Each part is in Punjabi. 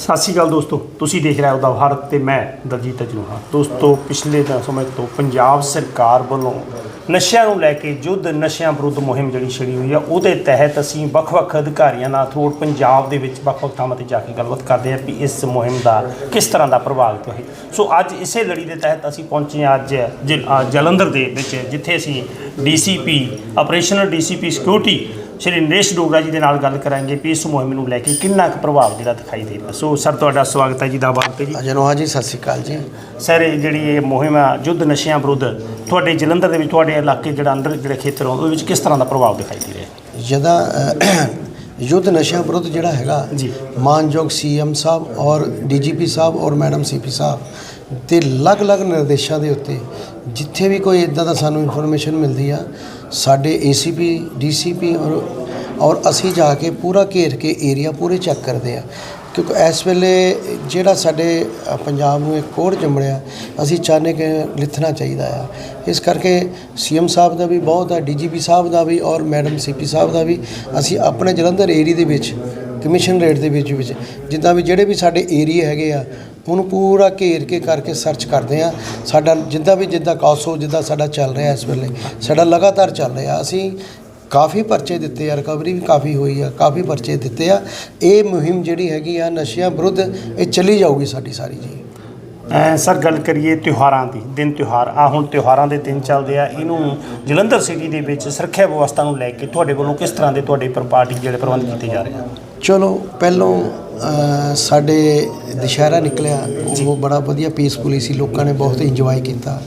ਸਤਿ ਸ਼੍ਰੀ ਅਕਾਲ ਦੋਸਤੋ ਤੁਸੀਂ ਦੇਖ ਰਹੇ ਹੋ ਦਾ ਭਾਰਤ ਤੇ ਮੈਂ ਦਲਜੀਤ ਅਜਨੂਹਾ। ਦੋਸਤੋ ਪਿਛਲੇ ਸਮੇਂ ਤੋਂ ਪੰਜਾਬ ਸਰਕਾਰ ਵੱਲੋਂ ਨਸ਼ਿਆਂ ਨੂੰ ਲੈ ਕੇ ਯੁੱਧ ਨਸ਼ਿਆਂ ਵਿਰੁੱਧ ਮੁਹਿੰਮ ਜਿਹੜੀ ਛਿੜੀ ਹੋਈ ਆ ਉਹਦੇ ਤਹਿਤ ਅਸੀਂ ਵੱਖ-ਵੱਖ ਅਧਿਕਾਰੀਆਂ ਨਾਲ ਥਰੂਟ ਪੰਜਾਬ ਦੇ ਵਿੱਚ ਵੱਖ-ਵੱਖ ਥਾਵਾਂ ਤੇ ਜਾ ਕੇ ਗੱਲਬਾਤ ਕਰਦੇ ਹਾਂ ਵੀ ਇਸ ਮੁਹਿੰਮ ਦਾ ਕਿਸ ਤਰ੍ਹਾਂ ਦਾ ਪ੍ਰਭਾਵ ਪਿਆ ਹੈ। ਸੋ ਅੱਜ ਇਸੇ ਲੜੀ ਦੇ ਤਹਿਤ ਅਸੀਂ ਪਹੁੰਚੇ ਹਾਂ ਅੱਜ ਜ- ਅ, ਜਲੰਧਰ ਦੇ ਵਿੱਚ ਜਿੱਥੇ ਅਸੀਂ DCP operational DCP security Shri Naresh Dogra ji ਦੇ ਨਾਲ ਗੱਲ ਕਰਾਂਗੇ ਵੀ ਇਸ ਮੁਹਿੰਮ ਨੂੰ ਲੈ ਕੇ ਕਿੰਨਾ ਕੁ ਪ੍ਰਭਾਵ ਜਿਹੜਾ ਦਿਖਾਈ ਦੇ ਰਿਹਾ। ਸੋ ਸਰ ਤੁਹਾਡਾ ਸਵਾਗਤ ਹੈ ਜੀ ਦਾ ਬਾਤ ਤੇ ਜੀ। ਅਜਨੋਹਾ ਜੀ ਸਤਿ ਸ਼੍ਰੀ ਅਕਾਲ ਜੀ। ਸਰ ਇਹ ਜਿਹੜੀ ਇਹ ਮੁਹਿੰਮ ਆ ਯੁੱਧ ਨਸ਼ਿਆਂ ਵਿਰੁੱਧ ਤੁਹਾਡੇ ਜਲੰਧਰ ਦੇ ਵਿੱਚ ਤੁਹਾਡੇ ਇਲਾਕੇ ਜਿਹੜਾ ਅੰਦਰ ਜਿਹੜੇ ਖੇਤਰ ਆ, ਉਹਦੇ ਵਿੱਚ ਕਿਸ ਤਰ੍ਹਾਂ ਦਾ ਪ੍ਰਭਾਵ ਦਿਖਾਈ ਦੇ ਰਿਹਾ? ਜਦਾਂ ਯੁੱਧ ਨਸ਼ਿਆਂ ਵਿਰੁੱਧ ਜਿਹੜਾ ਹੈਗਾ ਜੀ। ਮਾਨਯੋਗ ਸੀਐਮ ਸਾਹਿਬ ਔਰ ਡੀਜੀਪੀ ਸਾਹਿਬ ਔਰ ਮੈਡਮ ਸੀਪੀ ਸਾਹਿਬ ਤੇ ਅਲੱਗ-ਅਲੱਗ ਨਿਰਦੇਸ਼ਾਂ ਦੇ ਉੱਤੇ ਜਿੱਥੇ ਵੀ ਕੋਈ ਇਦਾਂ ਦਾ ਸਾਨੂੰ ਇਨਫੋਰਮੇਸ਼ਨ ਮਿਲਦੀ ਆ ਸਾਡੇ ਏਸੀਪੀ ਡੀਸੀਪੀ ਔਰ ਔਰ ਅਸੀਂ ਜਾ ਕੇ ਪੂਰਾ ਘੇਰ ਕੇ ਏਰੀਆ ਪੂਰੇ ਚੈੱਕ ਕਰਦੇ ਆ। ਕਿਉਂਕਿ ਇਸ ਵੇਲੇ ਜਿਹੜਾ ਸਾਡੇ ਪੰਜਾਬ ਨੂੰ ਇੱਕ ਕੋੜ ਜੰਮੜਿਆ, ਅਸੀਂ ਚਾਹੁੰਦੇ ਕਿ ਲਿਥਣਾ ਚਾਹੀਦਾ ਆ। ਇਸ ਕਰਕੇ ਸੀਐਮ ਸਾਹਿਬ ਦਾ ਵੀ ਬਹੁਤ ਆ ਡੀਜੀਪੀ ਸਾਹਿਬ ਦਾ ਵੀ ਔਰ ਮੈਡਮ ਸੀਪੀ ਸਾਹਿਬ ਦਾ ਵੀ ਅਸੀਂ ਆਪਣੇ ਜਲੰਧਰ ਏਰੀਆ ਦੇ ਵਿੱਚ ਕਮਿਸ਼ਨ ਰੇਟ ਦੇ ਵਿੱਚ ਵਿੱਚ ਜਿੱਦਾਂ ਵੀ ਜਿਹੜੇ ਵੀ ਸਾਡੇ ਏਰੀਆ ਹੈਗੇ ਆ ਉਹਨੂੰ ਪੂਰਾ ਘੇਰ ਕੇ ਕਰਕੇ ਸਰਚ ਕਰਦੇ ਆ ਸਾਡਾ ਜਿੱਦਾਂ ਵੀ ਜਿੱਦਾਂ ਕਾਸੋ ਜਿੱਦਾਂ ਸਾਡਾ ਚੱਲ ਰਿਹਾ ਇਸ ਵੇਲੇ, ਸਾਡਾ ਲਗਾਤਾਰ ਚੱਲ ਰਿਹਾ। ਅਸੀਂ ਕਾਫੀ ਪਰਚੇ ਦਿੱਤੇ ਆ ਰਿਕਵਰੀ ਵੀ ਕਾਫੀ ਹੋਈ ਆ, ਕਾਫੀ ਪਰਚੇ ਦਿੱਤੇ ਆ। ਇਹ ਮੁਹਿੰਮ ਜਿਹੜੀ ਹੈਗੀ ਆ ਨਸ਼ਿਆਂ ਵਿਰੁੱਧ, ਇਹ ਚੱਲੀ ਜਾਊਗੀ ਸਾਡੀ ਸਾਰੀ ਜੀ। ਸਰ ਗੱਲ ਕਰੀਏ ਤਿਉਹਾਰਾਂ ਦੀ ਦਿਨ ਤਿਉਹਾਰ। ਆ ਹੁਣ ਤਿਉਹਾਰਾਂ ਦੇ ਦਿਨ ਚੱਲਦੇ ਆ ਇਹਨੂੰ ਜਲੰਧਰ ਸਿਟੀ ਦੇ ਵਿੱਚ ਸੁਰੱਖਿਆ ਵਿਵਸਥਾ ਨੂੰ ਲੈ ਕੇ ਤੁਹਾਡੇ ਵੱਲੋਂ ਕਿਸ ਤਰ੍ਹਾਂ ਦੇ ਤੁਹਾਡੇ ਪਰ ਪਾਰਟੀ ਜਿਹੜੇ ਪ੍ਰਬੰਧ ਕੀਤੇ ਜਾ ਰਹੇ ਆ? ਚਲੋ ਪਹਿਲੋਂ ਅ, ਸਾਡੇ ਦੁਸ਼ਹਿਰਾ ਨਿਕਲਿਆ ਉਹ ਬੜਾ ਵਧੀਆ ਪੀਸਫੁਲੀ ਸੀ ਲੋਕਾਂ ਨੇ ਬਹੁਤ ਇੰਜੋਏ ਕੀਤਾ।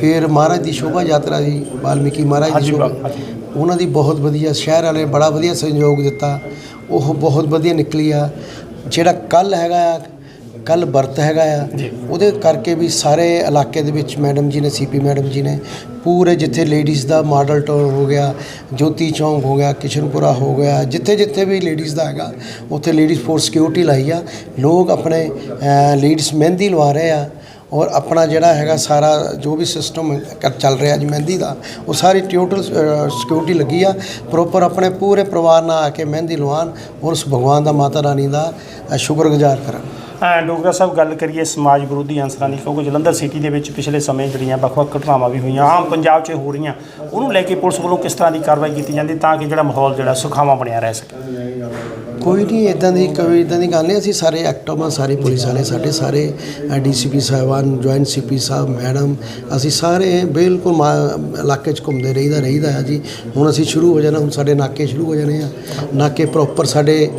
ਫਿਰ ਮਹਾਰਾਜ ਦੀ ਸ਼ੋਭਾ ਯਾਤਰਾ ਸੀ ਵਾਲਮੀਕੀ ਮਹਾਰਾਜ ਦੀ ਹਾਜੀ ਸ਼ੋਭਾ। ਬਾਗ, ਹਾਜੀ। ਉਹਨਾਂ ਦੀ ਬਹੁਤ ਵਧੀਆ ਸ਼ਹਿਰ ਵਾਲੇ ਬੜਾ ਵਧੀਆ ਸਹਿਯੋਗ ਦਿੱਤਾ। ਉਹ ਬਹੁਤ ਵਧੀਆ ਨਿਕਲੀ ਆ। ਜਿਹੜਾ ਕੱਲ ਹੈਗਾ ਆ ਕੱਲ ਵਰਤ ਹੈਗਾ ਆ। ਉਹਦੇ ਕਰਕੇ ਵੀ ਸਾਰੇ ਇਲਾਕੇ ਦੇ ਵਿੱਚ ਮੈਡਮ ਜੀ ਨੇ ਸੀਪੀ ਮੈਡਮ ਜੀ ਨੇ ਪੂਰੇ ਜਿੱਥੇ ਲੇਡੀਜ਼ ਦਾ ਮਾਡਲ ਟਾਊਨ ਹੋ ਗਿਆ ਜੋਤੀ ਚੌਂਕ ਹੋ ਗਿਆ ਕਿਸ਼ਨਪੁਰਾ ਹੋ ਗਿਆ ਜਿੱਥੇ ਜਿੱਥੇ ਵੀ ਲੇਡੀਜ਼ ਦਾ ਹੈਗਾ ਉੱਥੇ ਲੇਡੀਜ਼ ਫੋਰ ਸਿਕਿਉਰਿਟੀ ਲਾਈ ਆ। ਲੋਕ ਆਪਣੇ ਲੇਡੀਜ਼ ਮਹਿੰਦੀ ਲਵਾ ਰਹੇ ਆ ਔਰ ਆਪਣਾ ਜਿਹੜਾ ਹੈਗਾ ਸਾਰਾ ਜੋ ਵੀ ਸਿਸਟਮ ਚੱਲ ਰਿਹਾ ਜੀ ਮਹਿੰਦੀ ਦਾ ਉਹ ਸਾਰੀ ਟੋਟਲ ਸਿਕਿਉਰਿਟੀ ਲੱਗੀ ਆ। ਪ੍ਰੋਪਰ ਆਪਣੇ ਪੂਰੇ ਪਰਿਵਾਰ ਨਾਲ ਆ ਕੇ ਮਹਿੰਦੀ ਲਵਾਉਣ ਔਰ ਉਸ ਭਗਵਾਨ ਦਾ ਮਾਤਾ ਰਾਣੀ ਦਾ ਸ਼ੁਕਰਗੁਜ਼ਾਰ ਕਰਨ। ਡੋਗਰਾ ਸਾਹਿਬ, ਗੱਲ ਕਰੀਏ ਸਮਾਜ ਵਿਰੋਧੀ ਅੰਸਰਾਂ ਦੀ, ਕਿਉਂਕਿ ਜਲੰਧਰ ਸਿਟੀ ਦੇ ਵਿੱਚ ਪਿਛਲੇ ਸਮੇਂ ਜਿਹੜੀਆਂ ਵੱਖ-ਵੱਖ ਘਟਨਾਵਾਂ ਵੀ ਹੋਈਆਂ, ਆਮ ਪੰਜਾਬ 'ਚ ਹੋ ਰਹੀਆਂ, ਉਹਨੂੰ ਲੈ ਕੇ ਪੁਲਿਸ ਵੱਲੋਂ ਕਿਸ ਤਰ੍ਹਾਂ ਦੀ ਕਾਰਵਾਈ ਕੀਤੀ ਜਾਂਦੀ ਤਾਂ ਕਿ ਜਿਹੜਾ ਮਾਹੌਲ ਜਿਹੜਾ ਸੁਖਾਵਾਂ ਬਣਿਆ ਰਹਿ ਸਕੇ? ਕੋਈ ਨਹੀਂ ਇਦਾਂ ਦੀ ਕੋਈ ਇਦਾਂ ਦੀ ਗੱਲ ਨਹੀਂ, ਅਸੀਂ ਸਾਰੇ ਐਕਟਿਵ ਸਾਰੇ ਪੁਲਿਸ ਵਾਲੇ ਸਾਡੇ ਸਾਰੇ ਡੀਸੀਪੀ ਸਾਹਿਬਾਨ ਜੁਆਇੰਟ ਸੀਪੀ ਸਾਹਿਬ, ਮੈਡਮ, ਅਸੀਂ ਸਾਰੇ ਬਿਲਕੁਲ ਮਾ- ਇਲਾਕੇ 'ਚ ਘੁੰਮਦੇ ਰਹੀਦਾ ਰਹੀਦਾ ਆ ਜੀ। ਹੁਣ ਅਸੀਂ ਸ਼ੁਰੂ ਹੋ ਜਾਣਾ, ਹੁਣ ਸਾਡੇ ਨਾਕੇ ਸ਼ੁਰੂ ਹੋ ਜਾਣੇ ਆ। ਨਾਕੇ ਪ੍ਰੋਪਰ ਸਾਡੇ